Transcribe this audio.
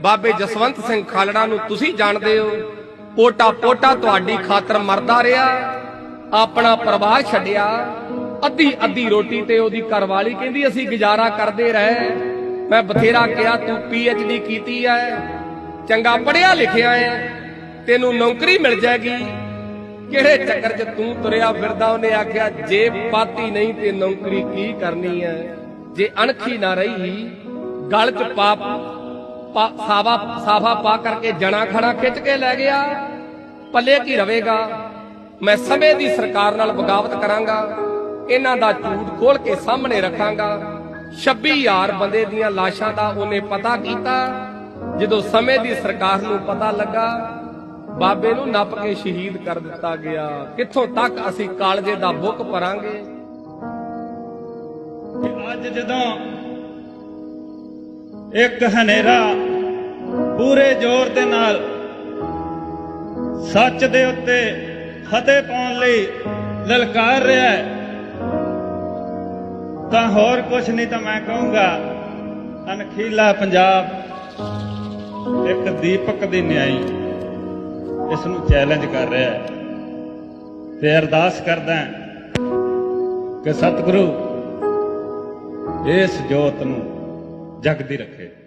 ਬਾਬੇ ਜਸਵੰਤ ਸਿੰਘ ਖਾਲੜਾ ਨੂੰ ਤੁਸੀਂ ਜਾਣਦੇ ਹੋ। ਪੋਟਾ ਪੋਟਾ ਤੁਹਾਡੀ ਖਾਤਰ ਮਰਦਾ ਰਿਹਾ। ਆਪਣਾ ਪਰਿਵਾਰ ਛੱਡਿਆ। ਅੱਧੀ ਅੱਧੀ ਰੋਟੀ ਤੇ ਉਹਦੀ ਘਰਵਾਲੀ ਕਹਿੰਦੀ, ਅਸੀਂ ਗੁਜ਼ਾਰਾ ਕਰਦੇ ਰਹੇ। ਮੈਂ ਬਥੇਰਾ ਕਿਹਾ, ਤੂੰ ਡੀ ਕੀਤੀ ਐ। ਚੰਗਾ ਪੜਿਆ ਲਿਖਿਆ ਐ। ਤੈਨੂੰ ਨੌਕਰੀ ਮਿਲ ਜਾਏਗੀ। ਕਿਹੜੇ ਚੱਕਰ 'ਚ ਤੂੰ ਤੁਰਿਆ ਫਿਰਦਾ? ਉਹਨੇ ਆਖਿਆ, ਜੇ ਪਾਤੀ ਨਹੀਂ ਤੇ ਨੌਕਰੀ ਕੀ ਕਰਨੀ ਐ? ਜੇ ਅਣਖੀ ਨਾ ਰਹੀ, ਗਲ 'ਚ ਪਾਪ ਸਾਵਾ ਸਾਫਾ ਪਾ ਕਰਕੇ ਜਣਾ ਖਣਾ ਖਿੱਚ ਕੇ ਲੈ ਗਿਆ। ਪੱਲੇ ਕੀ ਰਵੇਗਾ? ਮੈਂ ਸਮੇਂ ਦੀ ਸਰਕਾਰ ਨਾਲ ਬਗਾਵਤ ਕਰਾਂਗਾ। ਇਹਨਾਂ ਦਾ ਝੂਠ ਖੋਲ ਕੇ ਸਾਹਮਣੇ ਰੱਖਾਂਗਾ। 26000 ਬੰਦੇ ਦੀਆਂ ਲਾਸ਼ਾਂ ਦਾ ਉਹਨੇ ਪਤਾ ਕੀਤਾ। ਜਦੋਂ ਸਮੇਂ ਦੀ ਸਰਕਾਰ ਨੂੰ ਪਤਾ ਲੱਗਾ, ਬਾਬੇ ਨੂੰ ਨੱਪ ਕੇ ਸ਼ਹੀਦ ਕਰ ਦਿੱਤਾ ਗਿਆ। ਕਿੱਥੋਂ ਤੱਕ ਅਸੀਂ ਕਾਲਜੇ ਦਾ ਬੁੱਕ ਭਰਾਂਗੇ? ਅੱਜ ਜਦੋਂ ਇੱਕ ਹਨੇਰਾ ਪੂਰੇ ਜ਼ੋਰ ਦੇ ਨਾਲ ਸੱਚ ਦੇ ਉੱਤੇ ਫਤਿਹ ਪਾਉਣ ਲਈ ਲਲਕਾਰ ਰਿਹਾ ਹੈ। ਤਾਂ ਹੋਰ ਕੁਝ ਨਹੀਂ ਤਾਂ ਮੈਂ ਕਹੂੰਗਾ ਅਨਖੀਲਾ ਪੰਜਾਬ ਇੱਕ ਦੀਪਕ ਦੀ ਨਿਆਈ ਇਸ ਨੂੰ ਚੈਲੰਜ ਕਰ ਰਿਹਾ ਹੈ। ਤੇ ਅਰਦਾਸ ਕਰਦਾ ਕਿ ਸਤਿਗੁਰੂ ਇਸ ਜੋਤ ਨੂੰ ਜਗਦੀ ਰੱਖੇ।